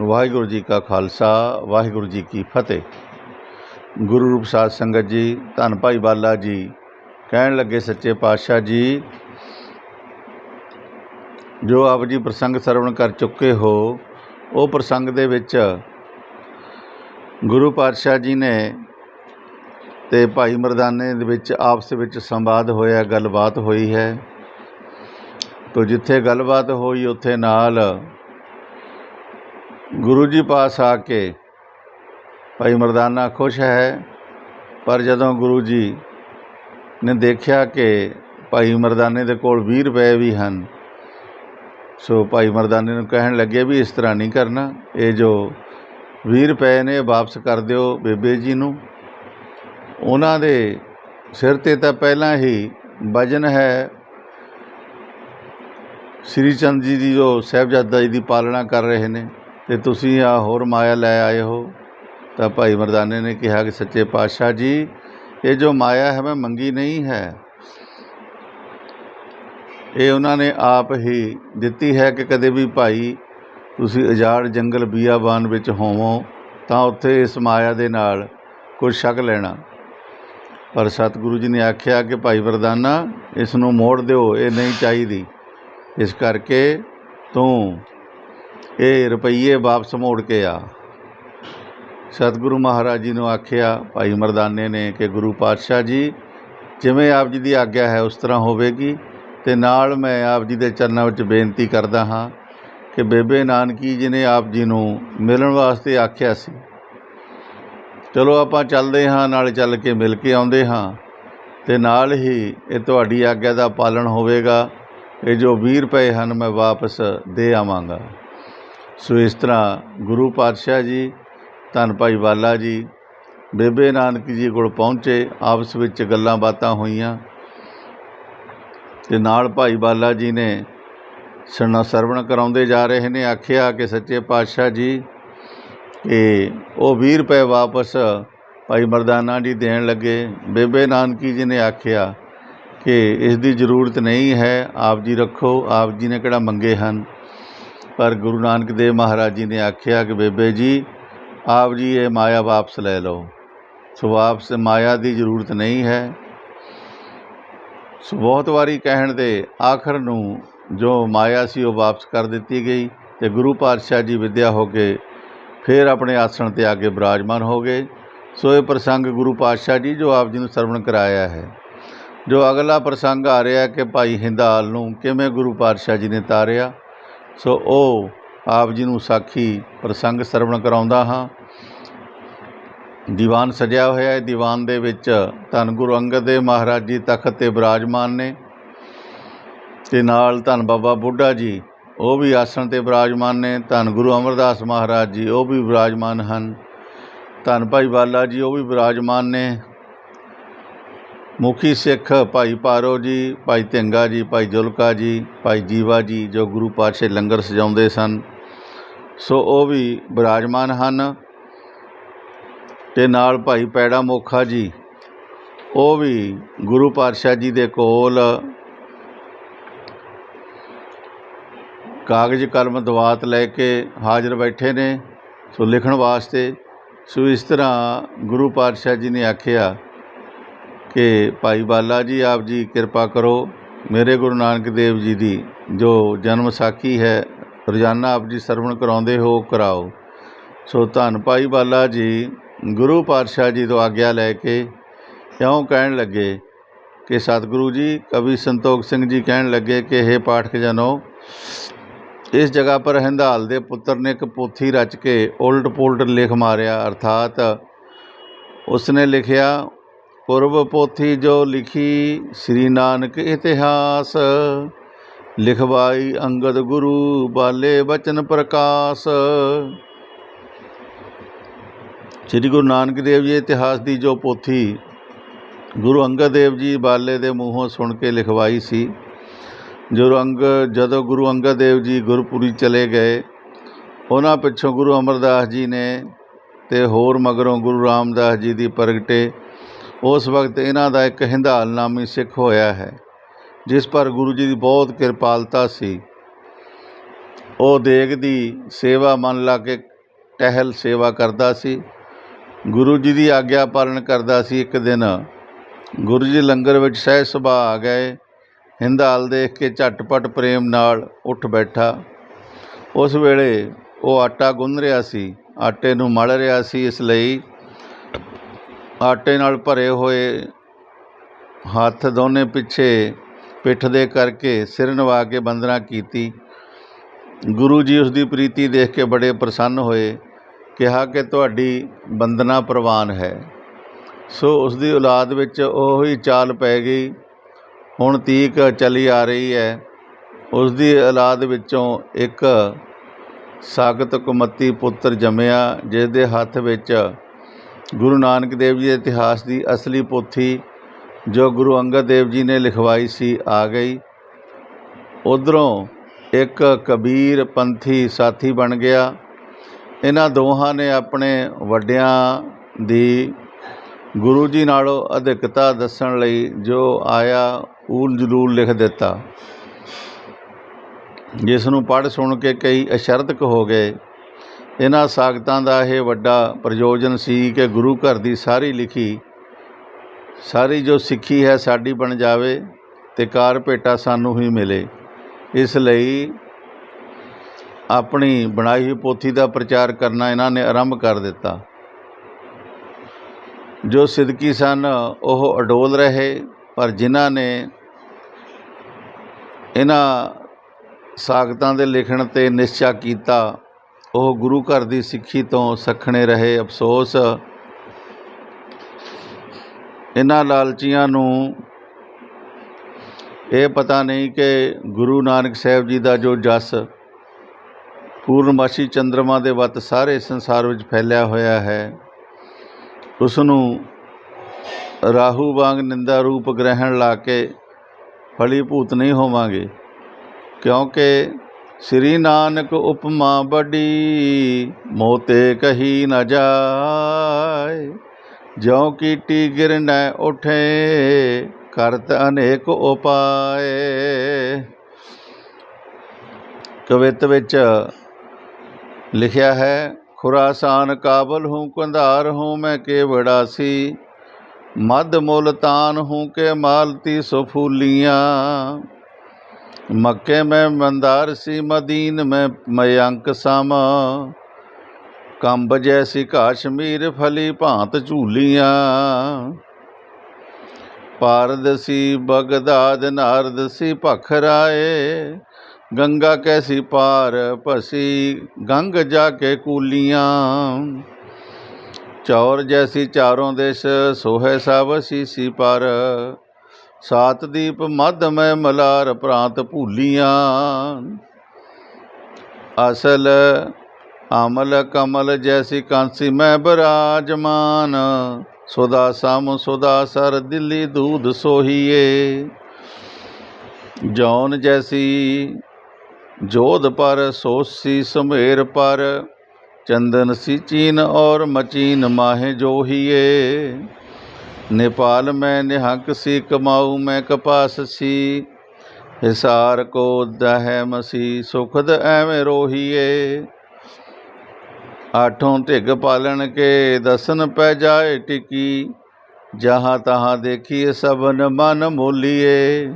ਵਾਹਿਗੁਰੂ ਜੀ ਕਾ ਖਾਲਸਾ, ਵਾਹਿਗੁਰੂ ਜੀ ਕੀ ਫਤਿਹ। ਗੁਰੂ ਰੂਪ ਸਾਧ ਸੰਗਤ ਜੀ, ਧੰਨ ਭਾਈ ਬਾਲਾ ਜੀ, ਕਹਿਣ ਲੱਗੇ ਸੱਚੇ ਪਾਤਸ਼ਾਹ ਜੀ, ਜੋ ਆਪ ਜੀ ਪ੍ਰਸੰਗ ਸਰਵਣ ਕਰ ਚੁੱਕੇ ਹੋ, ਉਹ ਪ੍ਰਸੰਗ ਦੇ ਵਿੱਚ ਗੁਰੂ ਪਾਤਸ਼ਾਹ ਜੀ ਨੇ ਤੇ ਭਾਈ ਮਰਦਾਨੇ ਦੇ ਵਿੱਚ ਆਪਸ ਵਿੱਚ ਸੰਵਾਦ ਹੋਇਆ, ਗੱਲਬਾਤ ਹੋਈ ਹੈ। ਤੋ ਜਿੱਥੇ ਗੱਲਬਾਤ ਹੋਈ, ਉੱਥੇ ਨਾਲ ਗੁਰੂ ਜੀ ਪਾਸ ਆ ਕੇ ਭਾਈ ਮਰਦਾਨਾ ਖੁਸ਼ ਹੈ, ਪਰ ਜਦੋਂ ਗੁਰੂ ਜੀ ਨੇ ਦੇਖਿਆ ਕਿ ਭਾਈ ਮਰਦਾਨੇ ਦੇ ਕੋਲ 20 ਰੁਪਏ ਵੀ ਹਨ, ਸੋ ਭਾਈ ਮਰਦਾਨੇ ਨੂੰ ਕਹਿਣ ਲੱਗੇ ਵੀ ਇਸ ਤਰ੍ਹਾਂ ਨਹੀਂ ਕਰਨਾ, ਇਹ ਜੋ 20 ਰੁਪਏ ਨੇ ਵਾਪਸ ਕਰ ਦਿਓ ਬੇਬੇ ਜੀ ਨੂੰ। ਉਹਨਾਂ ਦੇ ਸਿਰ ਤੇ ਤਾਂ ਪਹਿਲਾਂ ਹੀ ਵਜਨ ਹੈ ਸ੍ਰੀ ਚੰਦ ਜੀ ਦੀ ਜੋ ਸਾਹਿਬਜ਼ਾਦਾ ਜੀ ਦੀ ਪਾਲਣਾ ਕਰ ਰਹੇ ਨੇ। ਅਤੇ ਤੁਸੀਂ ਆਹ ਹੋਰ ਮਾਇਆ ਲੈ ਆਏ ਹੋ। ਤਾਂ ਭਾਈ ਮਰਦਾਨੇ ਨੇ ਕਿਹਾ ਕਿ ਸੱਚੇ ਪਾਤਸ਼ਾਹ ਜੀ, ਇਹ ਜੋ ਮਾਇਆ ਹੈ, ਮੈਂ ਮੰਗੀ ਨਹੀਂ ਹੈ। ਇਹ ਉਹਨਾਂ ਨੇ ਆਪ ਹੀ ਦਿੱਤੀ ਹੈ ਕਿ ਕਦੇ ਵੀ ਭਾਈ ਤੁਸੀਂ ਉਜਾੜ ਜੰਗਲ ਬੀਆਬਾਨ ਵਿੱਚ ਹੋਵੋ, ਤਾਂ ਉੱਥੇ ਇਸ ਮਾਇਆ ਦੇ ਨਾਲ ਕੁਝ ਛਕ ਲੈਣਾ। ਪਰ ਸਤਿਗੁਰੂ ਜੀ ਨੇ ਆਖਿਆ ਕਿ ਭਾਈ ਵਰਦਾਨਾ ਇਸ ਨੂੰ ਮੋੜ ਦਿਓ, ਇਹ ਨਹੀਂ ਚਾਹੀਦੀ। ਇਸ ਕਰਕੇ ਤੂੰ ਇਹ ਰੁਪਈਏ ਵਾਪਸ ਮੋੜ ਕੇ ਆ। ਸਤਿਗੁਰੂ ਮਹਾਰਾਜ ਜੀ ਨੂੰ ਆਖਿਆ, ਭਾਈ ਮਰਦਾਨੇ ਨੇ ਕਿ ਗੁਰੂ ਪਾਤਸ਼ਾਹ ਜੀ, ਜਿਵੇਂ ਆਪ ਜੀ ਦੀ ਆਗਿਆ ਹੈ ਉਸ ਤਰ੍ਹਾਂ ਹੋਵੇਗੀ। ਤੇ ਨਾਲ ਮੈਂ ਆਪ ਜੀ ਦੇ ਚਰਨਾਂ ਵਿੱਚ ਬੇਨਤੀ ਕਰਦਾ ਹਾਂ ਕਿ ਬੇਬੇ ਨਾਨਕੀ ਜੀ ਨੇ ਆਪ ਜੀ ਨੂੰ ਮਿਲਣ ਵਾਸਤੇ ਆਖਿਆ ਸੀ। ਚਲੋ ਆਪਾਂ ਚੱਲਦੇ ਹਾਂ, ਨਾਲ ਚੱਲ ਕੇ ਮਿਲ ਕੇ ਆਉਂਦੇ ਹਾਂ। ਤੇ ਨਾਲ ਹੀ ਇਹ ਤੁਹਾਡੀ ਆਗਿਆ ਦਾ ਪਾਲਣ ਹੋਵੇਗਾ। ਇਹ ਜੋ 20 ਰੁਪਏ ਹਨ, ਮੈਂ ਵਾਪਸ ਦੇ ਆਵਾਂਗਾ। ਸੋ ਇਸ ਤਰ੍ਹਾਂ ਗੁਰੂ ਪਾਤਸ਼ਾਹ ਜੀ, ਧੰਨ ਭਾਈ ਵਾਲਾ ਜੀ, ਬੇਬੇ ਨਾਨਕ ਜੀ ਕੋਲ ਪਹੁੰਚੇ, ਆਪਸ ਵਿੱਚ ਗੱਲਾਂ ਬਾਤਾਂ ਹੋਈਆਂ। ਤੇ ਨਾਲ ਭਾਈ ਬਾਲਾ ਜੀ ਨੇ ਸੁਣਾ ਸਰਵਣ ਕਰਾਉਂਦੇ ਜਾ ਰਹੇ ਨੇ, ਆਖਿਆ ਕਿ ਸੱਚੇ ਪਾਤਸ਼ਾਹ ਜੀ, ਕਿ ਉਹ 20 ਰੁਪਏ ਵਾਪਸ ਭਾਈ ਮਰਦਾਨਾ ਜੀ ਦੇਣ ਲੱਗੇ। ਬੇਬੇ ਨਾਨਕੀ ਜੀ ਨੇ ਆਖਿਆ ਕਿ ਇਸ ਦੀ ਜ਼ਰੂਰਤ ਨਹੀਂ ਹੈ, ਆਪ ਜੀ ਰੱਖੋ, ਆਪ ਜੀ ਨੇ ਕਿਹੜਾ ਮੰਗੇ ਹਨ। ਪਰ ਗੁਰੂ ਨਾਨਕ ਦੇਵ ਮਹਾਰਾਜ ਜੀ ਨੇ ਆਖਿਆ ਕਿ ਬੇਬੇ ਜੀ, ਆਪ ਜੀ ਇਹ ਮਾਇਆ ਵਾਪਸ ਲੈ ਲਓ। ਸੋ ਵਾਪਸ ਮਾਇਆ ਦੀ ਜ਼ਰੂਰਤ ਨਹੀਂ ਹੈ। ਸੋ ਬਹੁਤ ਵਾਰੀ ਕਹਿਣ ਦੇ ਆਖਰ ਨੂੰ ਜੋ ਮਾਇਆ ਸੀ ਉਹ ਵਾਪਸ ਕਰ ਦਿੱਤੀ ਗਈ ਤੇ ਗੁਰੂ ਪਾਤਸ਼ਾਹ ਜੀ ਵਿਦਿਆ ਹੋ ਕੇ ਫਿਰ ਆਪਣੇ ਆਸਣ ਤੇ ਆ ਕੇ ਬਿਰਾਜਮਾਨ ਹੋ ਗਏ। ਸੋ ਇਹ ਪ੍ਰਸੰਗ ਗੁਰੂ ਪਾਤਸ਼ਾਹ ਜੀ ਜੋ ਆਪ ਜੀ ਨੂੰ ਸਰਵਣ ਕਰਾਇਆ ਹੈ। ਜੋ ਅਗਲਾ ਪ੍ਰਸੰਗ ਆ ਰਿਹਾ ਕਿ ਭਾਈ ਹਿੰਦਾਲ ਨੂੰ ਕਿਵੇਂ ਗੁਰੂ ਪਾਤਸ਼ਾਹ ਜੀ ਨੇ ਤਾਰਿਆ ਸੋ ਉਹ ਆਪ ਜੀ ਨੂੰ ਸਾਖੀ ਪ੍ਰਸੰਗ ਸਰਵਣ ਕਰਾਉਂਦਾ ਹਾਂ। ਦੀਵਾਨ ਸਜਿਆ ਹੋਇਆ ਹੈ। ਦੀਵਾਨ ਦੇ ਵਿੱਚ ਧੰਨ ਗੁਰੂ ਅੰਗਦ ਦੇਵ ਮਹਾਰਾਜ ਜੀ ਤਖਤ ਤੇ ਬਿਰਾਜਮਾਨ ਨੇ ਤੇ ਨਾਲ ਧੰਨ ਬਾਬਾ ਬੁੱਢਾ ਜੀ, ਉਹ ਵੀ ਆਸਣ ਤੇ ਬਿਰਾਜਮਾਨ ਨੇ। ਧੰਨ ਗੁਰੂ ਅਮਰਦਾਸ ਮਹਾਰਾਜ ਜੀ, ਉਹ ਵੀ ਬਿਰਾਜਮਾਨ ਹਨ। ਧੰਨ ਭਾਈ ਬਾਲਾ ਜੀ, ਉਹ ਵੀ ਬਿਰਾਜਮਾਨ ਨੇ। ਮੁਖੀ ਸਿੱਖ ਭਾਈ ਪਾਰੋ ਜੀ, ਭਾਈ ਧਿੰਗਾ ਜੀ, ਭਾਈ ਜੁਲਕਾ ਜੀ, ਭਾਈ ਜੀਵਾ ਜੀ ਜੋ ਗੁਰੂ ਪਾਤਸ਼ਾਹ ਲੰਗਰ ਸਜਾਉਂਦੇ ਸਨ। ਸੋ ਉਹ ਵੀ ਬਿਰਾਜਮਾਨ ਹਨ। ਤੇ ਨਾਲ ਭਾਈ ਪੈੜਾ ਮੋਖਾ ਜੀ, ਉਹ ਵੀ ਗੁਰੂ ਪਾਤਸ਼ਾਹ ਜੀ ਦੇ ਕੋਲ ਕਾਗਜ਼, ਕਲਮ, ਦਵਾਤ ਲੈ ਕੇ ਹਾਜ਼ਰ ਬੈਠੇ ਨੇ। ਸੋ ਲਿਖਣ ਵਾਸਤੇ ਸੋ ਇਸ ਤਰ੍ਹਾਂ ਗੁਰੂ ਪਾਤਸ਼ਾਹ ਜੀ ਨੇ ਆਖਿਆ ਕਿ ਭਾਈ ਬਾਲਾ ਜੀ, ਆਪ ਜੀ ਕਿਰਪਾ ਕਰੋ ਮੇਰੇ ਗੁਰੂ ਨਾਨਕ ਦੇਵ ਜੀ ਦੀ, ਜੋ ਜਨਮ ਸਾਖੀ ਹੈ, ਰੋਜ਼ਾਨਾ ਆਪ ਜੀ ਸਰਵਣ ਕਰਾਉਂਦੇ ਹੋ, ਕਰਾਓ। ਸੋ ਧੰਨ ਭਾਈ ਬਾਲਾ ਜੀ, ਗੁਰੂ ਪਾਤਸ਼ਾਹ ਜੀ ਤੋਂ ਆਗਿਆ ਲੈ ਕੇ ਇਉਂ ਕਹਿਣ ਲੱਗੇ ਕਿ ਸਤਿਗੁਰੂ ਜੀ, ਕਵੀ ਸੰਤੋਖ ਸਿੰਘ ਜੀ ਕਹਿਣ ਲੱਗੇ ਕਿ ਇਹ ਪਾਠਕ ਜਨੋ ਇਸ ਜਗ੍ਹਾ ਪਰ ਹੰਦਾਲ ਦੇ ਪੁੱਤਰ ਨੇ ਇੱਕ ਪੋਥੀ ਰਚ ਕੇ ਉਲਟ ਪੁਲਟ ਲਿਖ ਮਾਰਿਆ, ਅਰਥਾਤ ਉਸਨੇ ਲਿਖਿਆ ਪੁਰਬ ਪੋਥੀ ਜੋ ਲਿਖੀ ਸ੍ਰੀ ਨਾਨਕ ਇਤਿਹਾਸ, ਲਿਖਵਾਈ ਅੰਗਦ ਗੁਰੂ ਬਾਲੇ ਬਚਨ ਪ੍ਰਕਾਸ਼। ਸ੍ਰੀ ਗੁਰੂ ਨਾਨਕ ਦੇਵ ਜੀ ਇਤਿਹਾਸ ਦੀ ਜੋ ਪੋਥੀ ਗੁਰੂ ਅੰਗਦ ਦੇਵ ਜੀ ਬਾਲੇ ਦੇ ਮੂੰਹੋਂ ਸੁਣ ਕੇ ਲਿਖਵਾਈ ਸੀ, ਜੋ ਅੰਗ ਜਦੋਂ ਗੁਰੂ ਅੰਗਦ ਦੇਵ ਜੀ ਗੁਰਪੁਰੀ ਚਲੇ ਗਏ, ਉਹਨਾਂ ਪਿੱਛੋਂ ਗੁਰੂ ਅਮਰਦਾਸ ਜੀ ਨੇ ਤੇ ਹੋਰ ਮਗਰੋਂ ਗੁਰੂ ਰਾਮਦਾਸ ਜੀ ਦੀ ਪ੍ਰਗਟੇ ਉਸ ਵਕਤ ਇਹਨਾਂ ਦਾ ਇੱਕ ਹਿੰਦਾਲ ਨਾਮੀ ਸਿੱਖ ਹੋਇਆ ਹੈ, ਜਿਸ ਪਰ ਗੁਰੂ ਜੀ ਦੀ ਬਹੁਤ ਕਿਰਪਾਲਤਾ ਸੀ। ਉਹ ਦੇਗ ਦੀ ਸੇਵਾ ਮਨ ਲਾ ਕੇ ਟਹਿਲ ਸੇਵਾ ਕਰਦਾ ਸੀ। ਗੁਰੂ ਜੀ ਦੀ ਆਗਿਆ ਪਾਲਣ ਕਰਦਾ ਸੀ ਇੱਕ ਦਿਨ। ਗੁਰੂ ਜੀ ਲੰਗਰ ਵਿੱਚ ਸਹਿ ਸੁਭਾ ਆ ਗਏ। ਹਿੰਦਾਲ ਦੇਖ ਕੇ ਝਟਪਟ ਪ੍ਰੇਮ ਨਾਲ ਉੱਠ ਬੈਠਾ। ਉਸ ਵੇਲੇ ਉਹ ਆਟਾ ਗੁੰਨ ਰਿਹਾ ਸੀ, ਆਟੇ ਨੂੰ ਮਲ ਰਿਹਾ ਸੀ, ਇਸ ਲਈ ਆਟੇ ਨਾਲ ਭਰੇ ਹੋਏ ਹੱਥ ਦੋਨੇ ਪਿੱਛੇ ਪਿੱਠ ਦੇ ਕਰਕੇ ਸਿਰ ਨਵਾ ਕੇ ਬੰਦਨਾ ਕੀਤੀ। ਗੁਰੂ ਜੀ ਉਸ ਦੀ ਪ੍ਰੀਤੀ ਦੇਖ ਕੇ ਬੜੇ ਪ੍ਰਸੰਨ ਹੋਏ, ਕਿਹਾ ਕਿ ਤੁਹਾਡੀ ਬੰਦਨਾ ਪ੍ਰਵਾਨ ਹੈ। ਸੋ ਉਸ ਦੀ ਔਲਾਦ ਵਿੱਚ ਉਹ ਹੀ ਚਾਲ ਪੈ ਗਈ। ਹੁਣ ਤੀਕ ਚਲੀ ਆ ਰਹੀ ਹੈ। ਉਸ ਦੀ ਔਲਾਦ ਵਿੱਚੋਂ ਇੱਕ ਸਾਗਤ ਕੁਮਤੀ ਪੁੱਤਰ ਜੰਮਿਆ ਜਿਸ ਦੇ ਹੱਥ ਵਿੱਚ ਗੁਰੂ ਨਾਨਕ ਦੇਵ ਜੀ ਦੇ ਇਤਿਹਾਸ ਦੀ ਅਸਲੀ ਪੋਥੀ ਜੋ ਗੁਰੂ ਅੰਗਦ ਦੇਵ ਜੀ ਨੇ ਲਿਖਵਾਈ ਸੀ ਆ ਗਈ। ਉਧਰੋਂ ਇੱਕ ਕਬੀਰ ਪੰਥੀ ਸਾਥੀ ਬਣ ਗਿਆ। ਇਹਨਾਂ ਦੋਹਾਂ ਨੇ ਆਪਣੇ ਵੱਡਿਆਂ ਦੀ ਗੁਰੂ ਜੀ ਨਾਲੋਂ ਅਧਿਕਤਾ ਦੱਸਣ ਲਈ ਜੋ ਆਇਆ ਊਲ ਜਲੂਲ ਲਿਖ ਦਿੱਤਾ। ਜਿਸ ਨੂੰ ਪੜ੍ਹ ਸੁਣ ਕੇ ਕਈ ਅਸ਼ਰਤਕ ਹੋ ਗਏ। ਇਹਨਾਂ ਸਾਗਤਾਂ ਦਾ ਇਹ ਵੱਡਾ ਪ੍ਰਯੋਜਨ ਸੀ ਕਿ ਗੁਰੂ ਘਰ ਦੀ ਸਾਰੀ ਲਿਖੀ, ਸਾਰੀ ਜੋ ਸਿੱਖੀ ਹੈ ਸਾਡੀ ਬਣ ਜਾਵੇ ਤੇ ਕਾਰ ਭੇਟਾ ਸਾਨੂੰ ਹੀ ਮਿਲੇ। ਇਸ ਲਈ ਆਪਣੀ ਬਣਾਈ ਹੋਈ ਪੋਥੀ ਦਾ ਪ੍ਰਚਾਰ ਕਰਨਾ ਇਹਨਾਂ ਨੇ ਆਰੰਭ ਕਰ ਦਿੱਤਾ। ਜੋ ਸਿੱਧਕੀ ਸਨ, ਉਹ ਅਡੋਲ ਰਹੇ, ਪਰ ਜਿਨ੍ਹਾਂ ਨੇ ਇਹਨਾਂ ਸਾਖਤਾਂ ਦੇ ਲਿਖਣ ਤੇ ਨਿਸ਼ਚਾ ਕੀਤਾ ਉਹ ਗੁਰੂ ਘਰ ਦੀ ਸਿੱਖੀ ਤੋਂ ਸੱਖਣੇ ਰਹੇ, ਅਫਸੋਸ। ਇਹਨਾਂ ਲਾਲਚੀਆਂ ਨੂੰ ਇਹ ਪਤਾ ਨਹੀਂ ਕਿ ਗੁਰੂ ਨਾਨਕ ਸਾਹਿਬ ਜੀ ਦਾ ਜੋ ਜਸ ਪੂਰਨਮਾਸ਼ੀ ਚੰਦਰਮਾ ਦੇ ਵੱਤ ਸਾਰੇ ਸੰਸਾਰ ਵਿੱਚ ਫੈਲਿਆ ਹੋਇਆ ਹੈ ਉਸ ਨੂੰ ਰਾਹੂ ਵਾਂਗ ਨਿੰਦਾ ਰੂਪ ਗ੍ਰਹਿਣ ਲਾ ਕੇ ਫਲੀਭੂਤ ਨਹੀਂ ਹੋਵਾਂਗੇ, ਕਿਉਂਕਿ ਸ੍ਰੀ ਨਾਨਕ ਉਪਮਾ ਬੜੀ ਮੋਤੇ ਕਹੀ ਨ ਜਾਏ। ਜਿਉ ਕੀਟੀ ਗਿਰਨੈ ਉਠੇ, ਕਰਤ ਅਨੇਕ ਉਪਾਏ। ਕਵਿਤ ਵਿੱਚ ਲਿਖਿਆ ਹੈ, ਖੁਰਾਸਾਨ ਕਾਬਲ ਹੂੰ, ਕੰਧਾਰ ਹੂੰ, ਮੈਂ ਕੇਵੜਾਸੀ ਮਦ ਮੁਲਤਾਨ ਹੂੰ, ਕੇ ਮਾਲਤੀ ਸਫੂਲੀਆਂ मक्के में मंदार सी मदीन में मयंक सम कंब जैसी काश्मीर फली भांत झूलियाँ पारदसी बगदाद नारदसी पखराए गंगा कैसी पार पसी गंग जाके कूलियाँ चौर जैसी चारों देश सोहे सावसी सी पर ਸਾਤ ਦੀਪ ਮਦ ਮੈਂ ਮਲਾਰ ਪ੍ਰਾਂਤ ਭੂਲੀਆਂ। ਅਸਲ ਅਮਲ ਕਮਲ ਜੈਸੀ ਕਾਂਸੀ ਮੈਂ ਬਰਾਜਮਾਨ। ਸੁਦਾ ਸਮ ਸੁਦਾ ਸਰ ਦਿੱਲੀ ਦੂਧ ਸੋਹੀਏ। ਜੌਨ ਜੈਸੀ ਜੋਧ ਪਰ ਸੋਸੀ ਸਮੇਰ ਪਰ, ਚੰਦਨ ਸੀ ਚੀਨ ਔਰ ਮਚੀਨ ਮਾਹੇ ਜੋਹੀਏ। नेपाल में निहक सी कमाऊ में कपास सी हिसार को दह मसी सुखद ਐਵੇਂ ਰੋਹੀਏ ਆਠੋਂ ਢਿੱਗ ਪਾਲਣ ਕੇ ਦਸਨ ਪੈ ਜਾਏ ਟਿਕੀ ਜਹਾਂ ਤਹਾਂ ਦੇਖੀਏ ਸਭਨ ਮਨ ਮੋਲੀਏ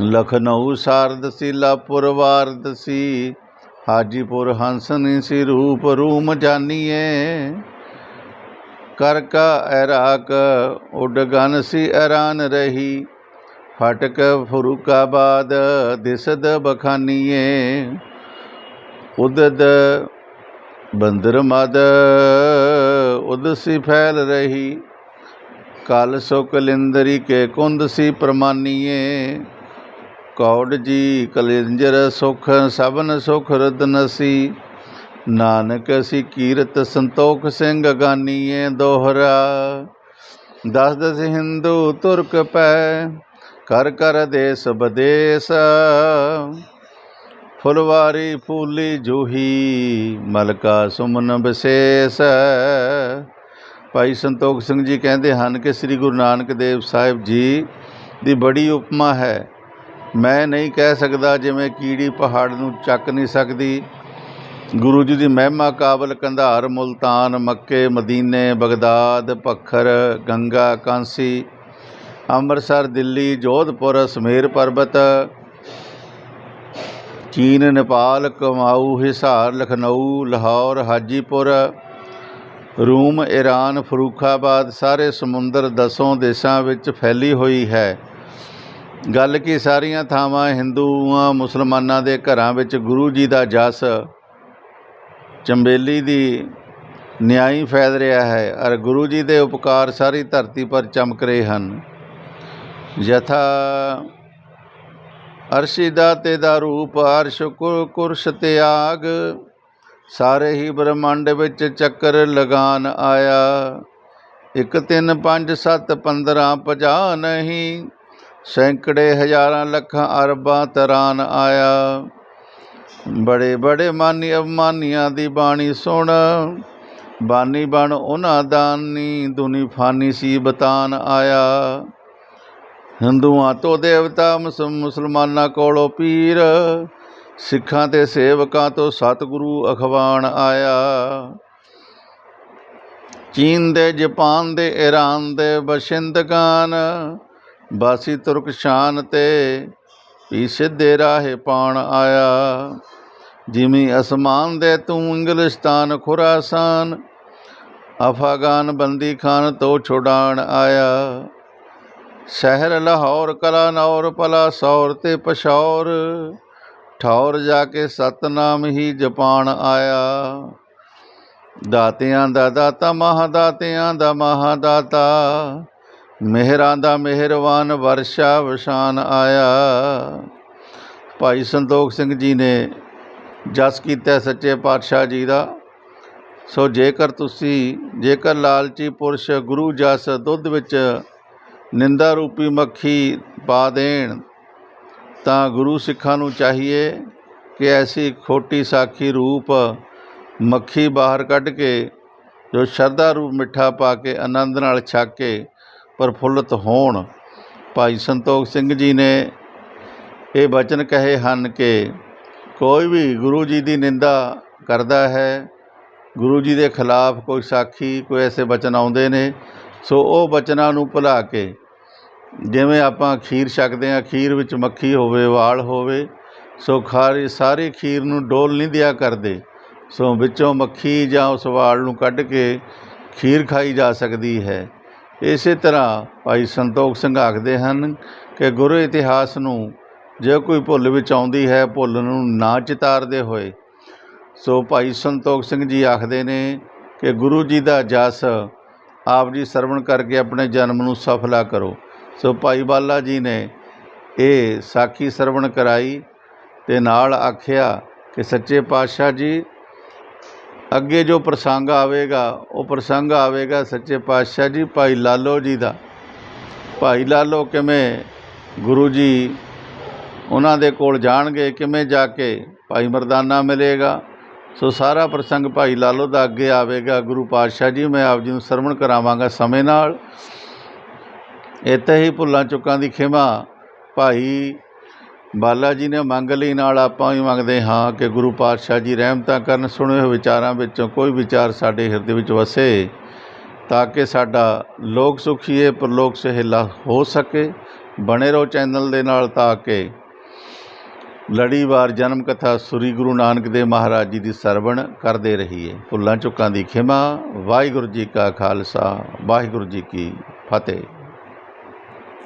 ਲਖਨਊ ਸਾਰਦ ਸੀ ਲਾਪੁਰ ਵਾਰਦ ਸੀ ਹਾਜੀਪੁਰ ਹੰਸਨੀ ਸੀ ਰੂਪ ਰੂਮ ਜਾਨੀਏ ਕਰ ਕਾ ਐਰਾਕ, ਉੱਡ ਗਨ ਸੀ ਐਰਾਨ ਰਹੀ। ਫਟਕ ਫਰੂਕਾਬਾਦ ਦਿਸਦ ਬਖਾਨੀਏ। ਉਦਦ ਬੰਦਰ ਮਦ ਉਦਸੀ ਫੈਲ ਰਹੀ। ਕਲ ਸੋ ਕਲਿੰਦਰੀ ਕੇ ਕੁੰਦ ਸੀ ਪ੍ਰਮਾਨੀਏ। ਕੌੜ ਜੀ ਕਲਿੰਜਰ ਸੁਖ, ਸਭਨ ਸੁਖ ਰਦਨਸੀ ਨਾਨਕ ਸੀ ਕੀਰਤ ਸੰਤੋਖ ਸਿੰਘ ਗਾਨੀਏ ਦੋਹਰਾ। ਦਸ ਦਸ ਹਿੰਦੂ ਤੁਰਕ ਪੈ, ਕਰ ਕਰ ਦੇਸ ਬਦੇਸ ਫੁਲਵਾਰੀ ਫੂਲੀ ਜੂਹੀ, ਮਲਕਾ ਸੁਮਨ ਬਸੇਸ ਭਾਈ ਸੰਤੋਖ ਸਿੰਘ ਜੀ ਕਹਿੰਦੇ ਹਨ ਕਿ ਸ੍ਰੀ ਗੁਰੂ ਨਾਨਕ ਦੇਵ ਸਾਹਿਬ ਜੀ ਦੀ ਬੜੀ ਉਪਮਾ ਹੈ। ਮੈਂ ਨਹੀਂ ਕਹਿ ਸਕਦਾ ਜਿਵੇਂ ਕੀੜੀ ਪਹਾੜ ਨੂੰ ਚੱਕ ਨਹੀਂ ਸਕਦੀ। ਗੁਰੂ ਜੀ ਦੀ ਮਹਿਮਾ ਕਾਬਲ ਕੰਧਾਰ, ਮੁਲਤਾਨ, ਮੱਕੇ, ਮਦੀਨੇ, ਬਗਦਾਦ ਪੱਖਰ ਗੰਗਾ, ਕਾਂਸੀ, ਅੰਮ੍ਰਿਤਸਰ, ਦਿੱਲੀ, ਜੋਧਪੁਰ, ਸਮੇਰ ਪਰਬਤ, ਚੀਨ, ਨੇਪਾਲ ਕਮਾਊ ਹਿਸਾਰ, ਲਖਨਊ, ਲਾਹੌਰ, ਹਾਜੀਪੁਰ, ਰੂਮ ਈਰਾਨ ਫਰੂਖਾਬਾਦ, ਸਾਰੇ ਸਮੁੰਦਰ, ਦਸੋਂ ਦੇਸ਼ਾਂ ਵਿੱਚ ਫੈਲੀ ਹੋਈ ਹੈ। ਗੱਲ ਕੀ ਸਾਰੀਆਂ ਥਾਵਾਂ ਹਿੰਦੂਆਂ, ਮੁਸਲਮਾਨਾਂ ਦੇ ਘਰਾਂ ਵਿੱਚ ਗੁਰੂ ਜੀ ਦਾ ਜਸ ਚੰਬੇਲੀ ਦੀ ਨਿਆਈ ਫੈਲ ਰਿਹਾ ਹੈ ਅਰ ਗੁਰੂ ਜੀ ਦੇ ਉਪਕਾਰ ਸਾਰੀ ਧਰਤੀ ਪਰ ਚਮਕ ਰਹੇ ਹਨ। ਯਥਾ ਅਰਸ਼ੀ ਦਾਤੇ ਦਾ ਰੂਪ ਅਰਸ਼ ਕੁਰ ਕੁਰਸ਼ ਤਿਆਗ ਸਾਰੇ ਹੀ ਬ੍ਰਹਮੰਡ ਵਿੱਚ ਚੱਕਰ ਲਗਾਨ ਆਇਆ। ਇੱਕ ਤਿੰਨ ਪੰਜ ਸੱਤ 15 50 ਨਹੀਂ, ਸੈਂਕੜੇ ਹਜ਼ਾਰਾਂ ਲੱਖਾਂ ਅਰਬਾਂ ਤਰਾਨ ਆਇਆ। ਬੜੇ ਬੜੇ ਮਾਨੀ ਅਭਮਾਨੀਆਂ ਦੀ ਬਾਣੀ ਸੁਣ। ਬਾਨੀ ਬਣ ਉਹਨਾਂ ਦਾਨੀ ਦੁਨੀ ਫਾਨੀ ਸੀ ਬਤਾਨ ਆਇਆ। ਹਿੰਦੂਆਂ ਤੋਂ ਦੇਵਤਾ ਮੁਸ, ਮੁਸਲਮਾਨਾਂ ਕੋਲੋਂ ਪੀਰ। ਸਿੱਖਾਂ ਤੇ ਸੇਵਕਾਂ ਤੋਂ ਸਤਿਗੁਰੂ ਅਖਵਾਣ ਆਇਆ। ਚੀਨ ਦੇ, ਜਾਪਾਨ ਦੇ ਈਰਾਨ ਦੇ ਬਸ਼ਿੰਦਗਾਨ। ਬਾਸੀ ਤੁਰਕ ਸ਼ਾਨ ਤੇ ਵੀ ਸਿੱਧੇ ਰਾਹੇ ਪਾਣ ਆਇਆ। ਜਿਵੇਂ ਅਸਮਾਨ ਦੇ ਤੂੰ ਇੰਗਲਿਸਤਾਨ ਖੁਰਾਸਾਨ, ਅਫਗਾਨ ਬੰਦੀ ਖਾਨ ਤੋਂ ਛੁਡਾਣ ਆਇਆ। ਸ਼ਹਿਰ ਲਾਹੌਰ ਕਲਾਨੌਰ ਪਲਾ ਸੌਰ ਤੇ ਪਸ਼ੌਰ ਠੌਰ ਜਾ ਕੇ ਸਤਨਾਮ ਹੀ ਜਪਾਣ ਆਇਆ। ਦਾਤਿਆਂ ਦਾ ਦਾਤਾ, ਮਹਾਦਾਤਿਆਂ ਦਾ ਮਹਾਦਾਤਾ, ਮਿਹਰਾਂ ਦਾ ਮਿਹਰਵਾਨ, ਵਰਸ਼ਾ ਵਸ਼ਾਨ ਆਇਆ। ਭਾਈ ਸੰਤੋਖ ਸਿੰਘ ਜੀ ਨੇ ਜਸ ਕੀਤਾ ਸੱਚੇ ਪਾਤਸ਼ਾਹ ਜੀ ਦਾ। ਸੋ ਜੇਕਰ ਤੁਸੀਂ, ਜੇਕਰ ਲਾਲਚੀ ਪੁਰਸ਼ ਗੁਰੂ ਜਸ ਦੁੱਧ ਵਿੱਚ ਨਿੰਦਾ ਰੂਪੀ ਮੱਖੀ ਪਾ ਦੇਣ, ਤਾਂ ਗੁਰੂ ਸਿੱਖਾਂ ਨੂੰ ਚਾਹੀਏ ਕਿ ਐਸੀ ਖੋਟੀ ਸਾਖੀ ਰੂਪ ਮੱਖੀ ਬਾਹਰ ਕੱਢ ਕੇ, ਜੋ ਸ਼ਰਧਾ ਰੂਪ ਮਿੱਠਾ ਪਾ ਕੇ, ਆਨੰਦ ਨਾਲ ਛੱਕ ਕੇ ਪ੍ਰਫੁੱਲਤ ਹੋਣ। ਭਾਈ ਸੰਤੋਖ ਸਿੰਘ ਜੀ ਨੇ ਇਹ ਵਚਨ ਕਹੇ ਹਨ ਕਿ ਕੋਈ ਵੀ ਗੁਰੂ ਜੀ ਦੀ ਨਿੰਦਾ ਕਰਦਾ ਹੈ, ਗੁਰੂ ਜੀ ਦੇ ਖਿਲਾਫ ਕੋਈ ਸਾਖੀ, ਕੋਈ ਐਸੇ ਵਚਨ ਆਉਂਦੇ ਨੇ, ਸੋ ਉਹ ਬਚਨਾਂ ਨੂੰ ਭੁਲਾ ਕੇ ਜਿਵੇਂ ਆਪਾਂ ਖੀਰ ਛਕਦੇ ਹਾਂ, ਖੀਰ ਵਿੱਚ ਮੱਖੀ ਹੋਵੇ, ਵਾਲ ਹੋਵੇ, ਸੋ ਖਾਰੀ ਸਾਰੀ ਖੀਰ ਨੂੰ ਡੋਲ ਨਹੀਂ ਦਿਆ ਕਰਦੇ, ਸੋ ਵਿੱਚੋਂ ਮੱਖੀ ਜਾਂ ਉਸ ਵਾਲ ਨੂੰ ਕੱਢ ਕੇ ਖੀਰ ਖਾਈ ਜਾ ਸਕਦੀ ਹੈ। ਇਸੇ ਤਰ੍ਹਾਂ ਭਾਈ ਸੰਤੋਖ ਸਿੰਘ ਆਖਦੇ ਹਨ ਕਿ ਗੁਰੂ ਇਤਿਹਾਸ ਨੂੰ ਜੇ ਕੋਈ ਭੁੱਲ ਵਿੱਚ ਆਉਂਦੀ ਹੈ, ਭੁੱਲ ਨੂੰ ਨਾ ਚਿਤਾਰਦੇ ਹੋਏ। ਸੋ ਭਾਈ ਸੰਤੋਖ ਸਿੰਘ ਜੀ ਆਖਦੇ ਨੇ ਕਿ ਗੁਰੂ ਜੀ ਦਾ ਜਸ ਆਪ ਜੀ ਸਰਵਣ ਕਰਕੇ ਆਪਣੇ ਜਨਮ ਨੂੰ ਸਫਲਾ ਕਰੋ। ਸੋ ਭਾਈ ਬਾਲਾ ਜੀ ਨੇ ਇਹ ਸਾਖੀ ਸਰਵਣ ਕਰਾਈ ਤੇ ਨਾਲ ਆਖਿਆ ਕਿ ਸੱਚੇ ਪਾਤਸ਼ਾਹ ਜੀ, ਅੱਗੇ ਜੋ ਪ੍ਰਸੰਗ ਆਵੇਗਾ, ਉਹ ਪ੍ਰਸੰਗ ਆਵੇਗਾ ਸੱਚੇ ਪਾਤਸ਼ਾਹ ਜੀ, ਭਾਈ ਲਾਲੋ ਜੀ ਦਾ। ਭਾਈ ਲਾਲੋ ਕਿਵੇਂ ਗੁਰੂ ਜੀ ਉਹਨਾਂ ਦੇ ਕੋਲ ਜਾਣਗੇ ਕਿਵੇਂ ਜਾ ਕੇ ਭਾਈ ਮਰਦਾਨਾ ਮਿਲੇਗਾ। ਸੋ ਸਾਰਾ ਪ੍ਰਸੰਗ ਭਾਈ ਲਾਲੋ ਦਾ ਅੱਗੇ ਆਵੇਗਾ। ਗੁਰੂ ਪਾਤਸ਼ਾਹ ਜੀ, ਮੈਂ ਆਪ ਜੀ ਨੂੰ ਸਰਵਣ ਕਰਾਵਾਂਗਾ ਸਮੇਂ ਨਾਲ। ਇੱਥੇ ਹੀ ਭੁੱਲਾਂ ਚੁੱਕਾਂ ਦੀ ਖਿਮਾ ਭਾਈ ਬਾਲਾ ਜੀ ਨੇ ਮੰਗ ਲਈ। ਨਾਲ ਆਪਾਂ ਵੀ ਮੰਗਦੇ ਹਾਂ ਕਿ ਗੁਰੂ ਪਾਤਸ਼ਾਹ ਜੀ ਰਹਿਮਤਾਂ ਕਰਨ, ਸੁਣੇ ਹੋਏ ਵਿਚਾਰਾਂ ਵਿੱਚੋਂ ਕੋਈ ਵਿਚਾਰ ਸਾਡੇ ਹਿਰਦੇ ਵਿੱਚ ਵਸੇ ਤਾਂ ਕਿ ਸਾਡਾ ਲੋਕ ਸੁਖੀਏ ਪਰਲੋਕ ਸਹਿਲਾ ਹੋ ਸਕੇ, ਬਣੇ ਰਹੋ ਚੈਨਲ ਦੇ ਨਾਲ ਤਾਂ ਕਿ ਲੜੀਵਾਰ ਜਨਮ ਕਥਾ ਸ੍ਰੀ ਗੁਰੂ ਨਾਨਕ ਦੇਵ ਮਹਾਰਾਜ ਜੀ ਦੀ ਸਰਵਣ ਕਰਦੇ ਰਹੀਏ। ਭੁੱਲਾਂ ਚੁੱਕਾਂ ਦੀ ਖਿਮਾ, ਵਾਹਿਗੁਰੂ ਜੀ ਕਾ ਖਾਲਸਾ, ਵਾਹਿਗੁਰੂ ਜੀ ਕੀ ਫਤਿਹ।